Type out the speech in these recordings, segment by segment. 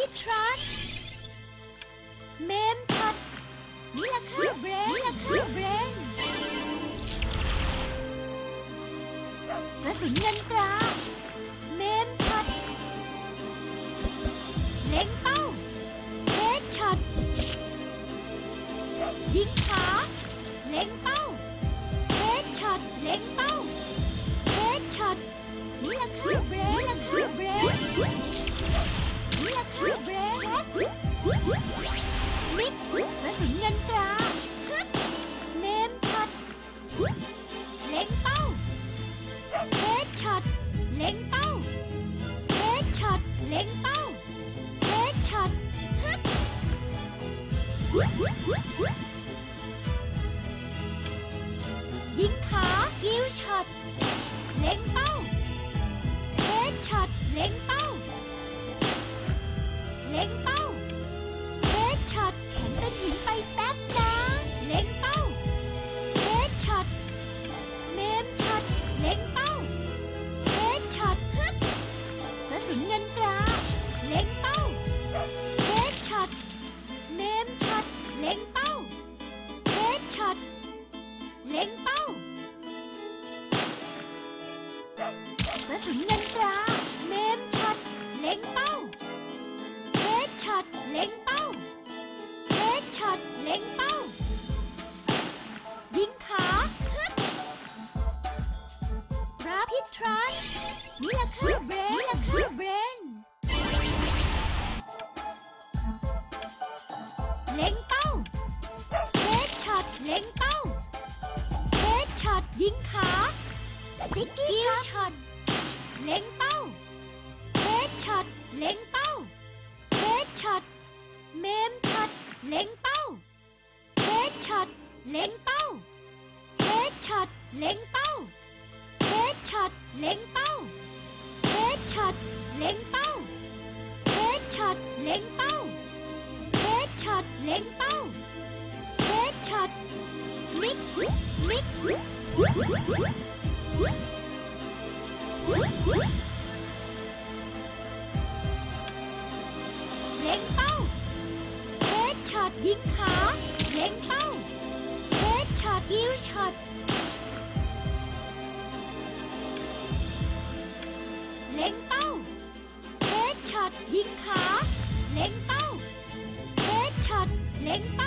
ที่ทรัสเมมทัดนี่ละค่าเบรนนี่ละค่าเบรนกระสุนเงินตรา เมมทัดเล็งเป้าเฮดช็อตยิงขา นิกกี้ช็อตเล็งเป้าเฮดช็อตเล็งเป้าเฮดช็อตเมมช็อตเล็งเป้าเฮดช็อตเล็งเป้าเฮดช็อตเล็ง เล็งเป้าเฮดช็อตยิวช็อตเล็งเป้าเฮดช็อตยิงขาเล็งเป้าเฮดช็อตเล็งเป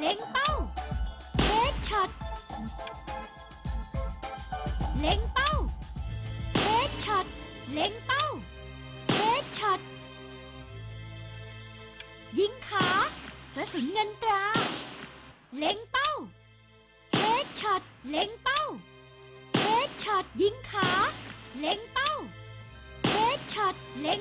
เล็งเป้าเฮดช็อต เล็งเป้าเฮดช็อต เล็งเป้าเฮดช็อต ยิงขากระสุนเงินตรา เล็งเป้าเฮดช็อต เล็งเป้าเฮดช็อต ยิงขา เล็งเป้าเฮดช็อต เล็ง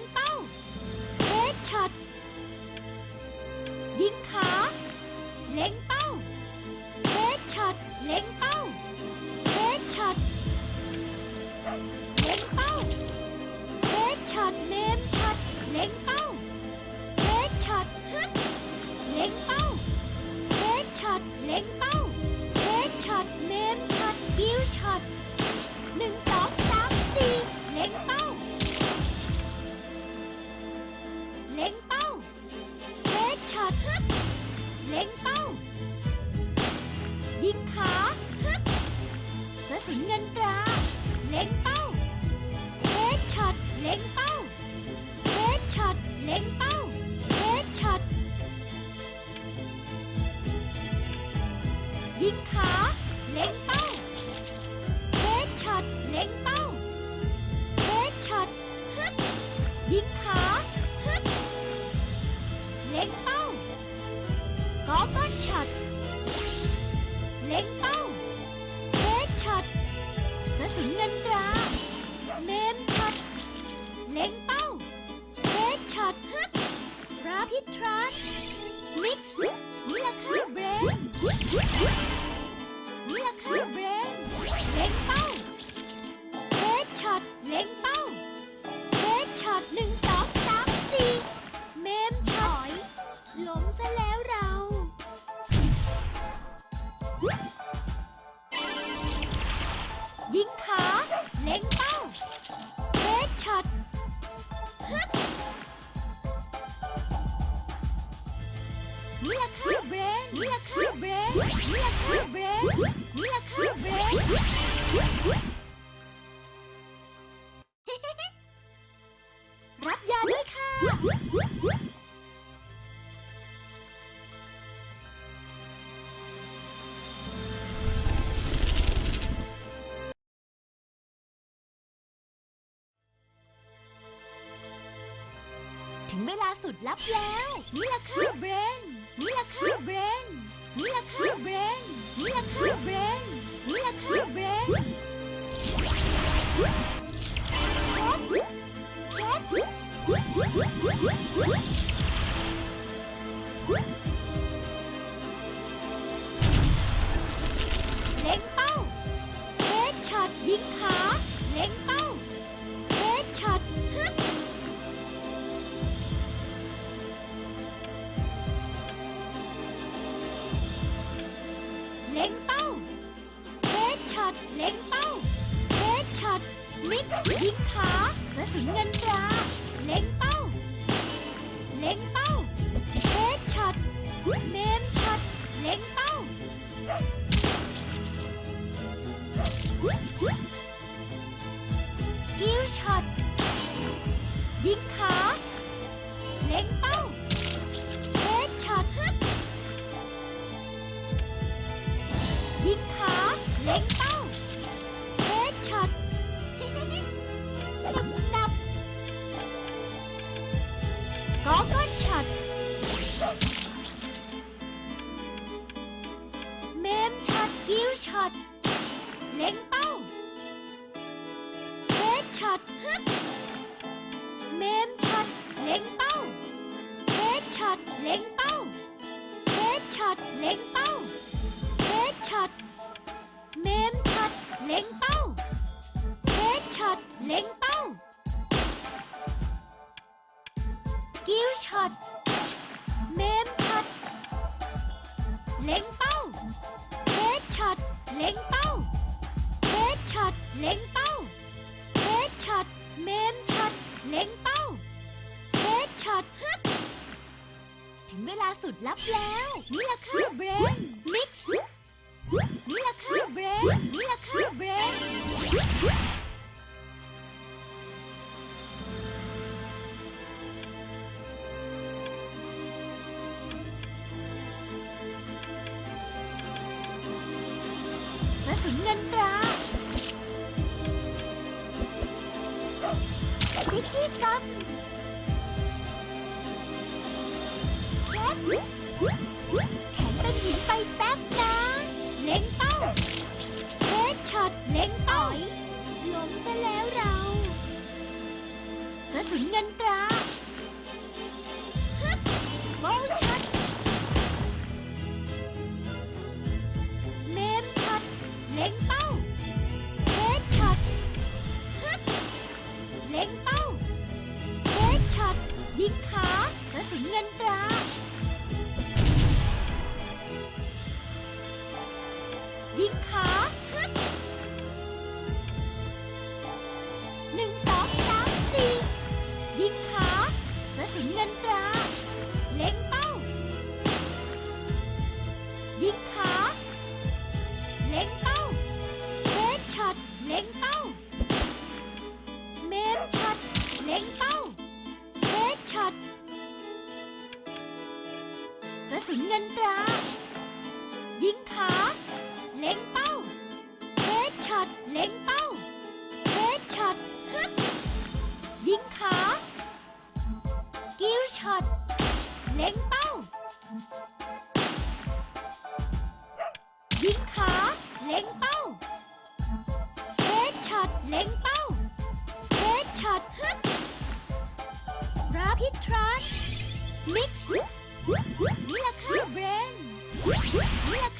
ถึงเวลาสุดลับแล้ว นี่ละค่าเบรน นี่ละค่าเบรน นี่ละค่าเบรน นี่ละค่าเบรน นี่ละค่าเบรนเล็งเป้าเฮดช็อตยิงขา เล็งเป้า เล็งเป้าเฮดช็อตมิกซ์ยิ้งขาและสุงเงินตราเล็งเป้า เล็งเป้าเฮดช็อตเนมช็อตเล็งเป้า ฮิวช็อตยิงขา ตเล็งเป้าเฮดช็อตฮึบเมมช็อตเล็งเป้าเฮดช็อตเล็ง งเวลาสุดลับแล้ว นี่ละค่ะเบรนมิกซ์นี่ละค่ะเบรนนี่ละค่ะเบรน ถุงเงินตรา พิทรอนมิกซ์นี่แหละค่ะเบรนนี่แหละ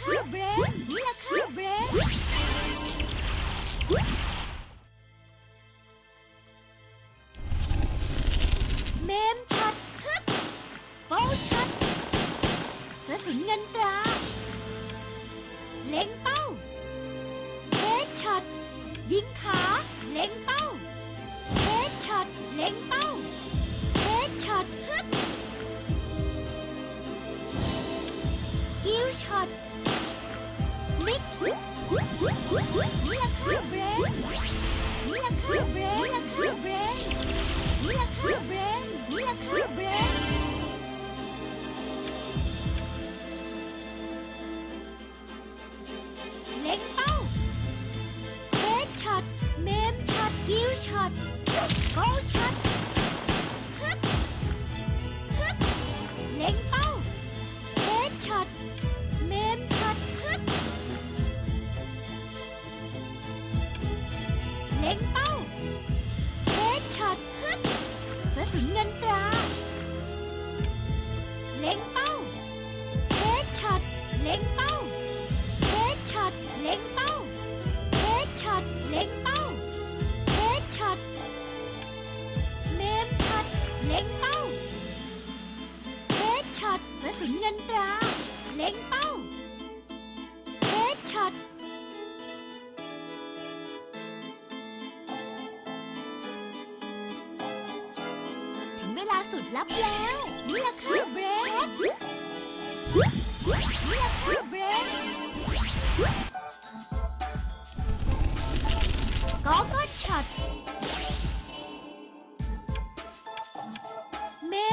นี่แหละค่ะเบรนนี่แหละค่ะเบรน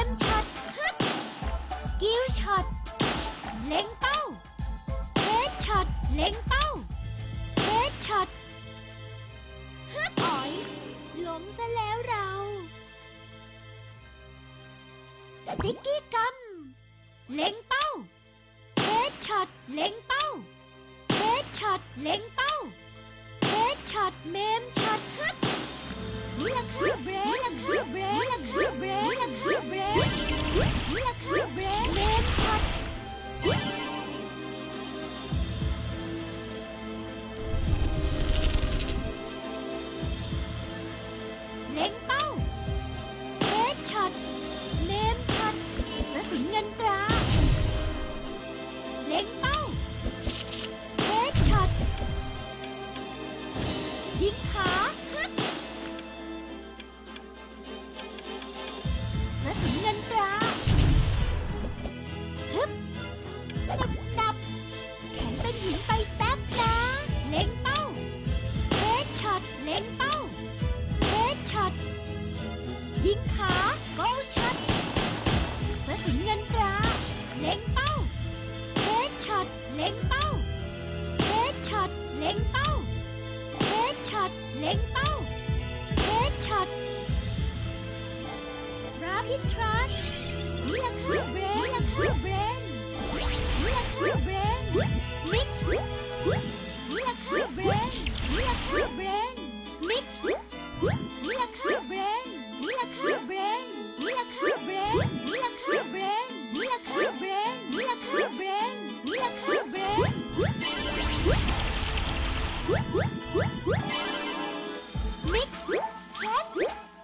มช็อตฮึบกิ้วช็อตเล็งเป้าเฮดช็อตเล็งเป้าเฮดช็อตฮึบอ๋อยล้มซะแล้วเราสติ๊กกี้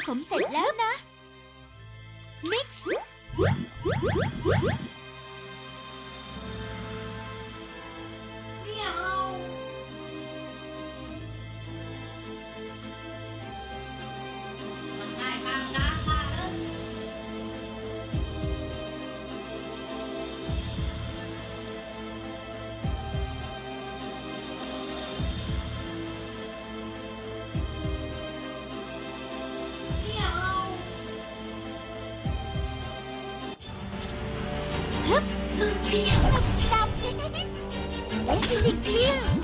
ผสมเสร็จแล้วนะ mix 흡! 클리어! 클리어!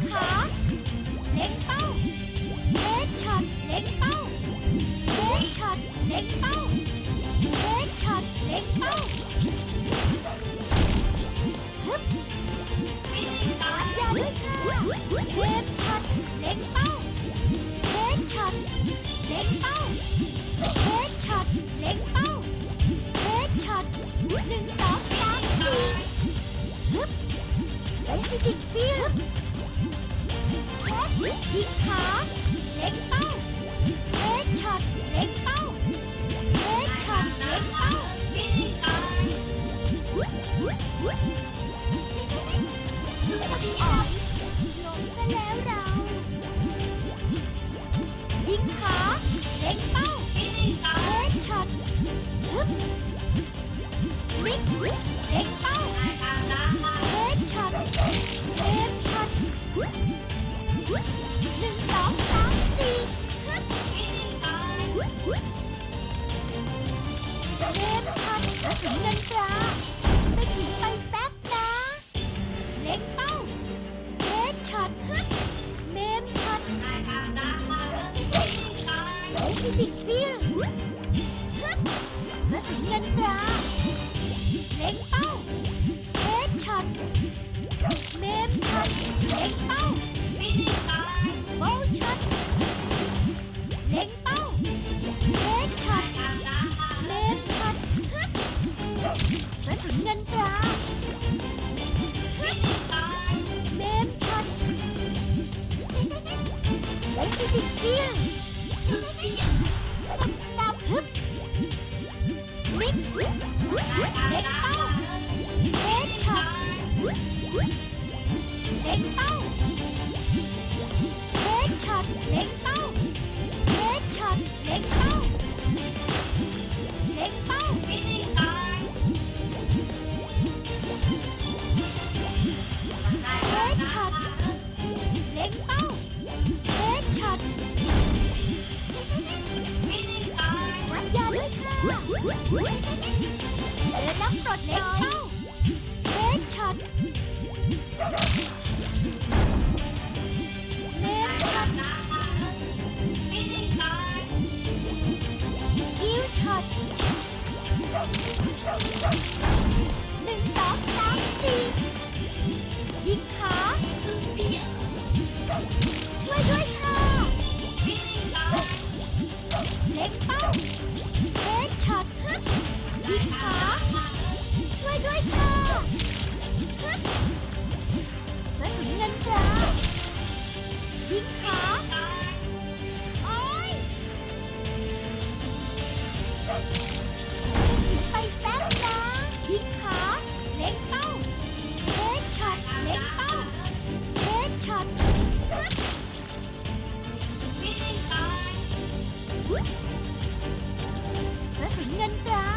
ยิงขาเล็งเป้าเฮดช็อตเล็งเป้าเฮดช็อตเล็งเป้าเฮดช็อตเล็งเป้าฮึบอย่าด้วยค่ะเฮดช็อตเล็งเป้าเฮดช็อตเล็งเป้าเฮดช็อตเล็งเป้าเฮดช็อตหนึ่งสองสามสี่ฮึบเอ็น ซิติกฟิลยิงขาเล็งเป้าเฮดช็อตเล็งเป้าเฮดช็อตเล็งเป้าออกหลงซะแล้วเรายิงขาเล็งเป้าเฮดช็อตฮึบมิกซ์เล็งเป้าเฮดช็อตเฮดช็อต หนึ่งสองสามสี่ฮึบเฮดช็อตถึงเงินตราไปถึงไปแป๊บนะ เล็งเป้าเฮดช็อตฮึบเมมช็อตเอซิติกฟิลฮึบมาถึงเงินตราเล็งเป้าเฮดช็อตเมมช็อตเล็งเป้า โบช็อตเล็งเป้าเฮดช็อตเมมช็อตฮึบมาถึงเงินตราฮึบเมมช็อตเอ็กซิติดเกี้ยร์ดับฮึบมิกซ์เล็งเป้าเฮดช็อตเล็งเป้า เดินน้ำกรดเล็กเล็กช็อตเล็กช็อตอิวช็อต 그러니까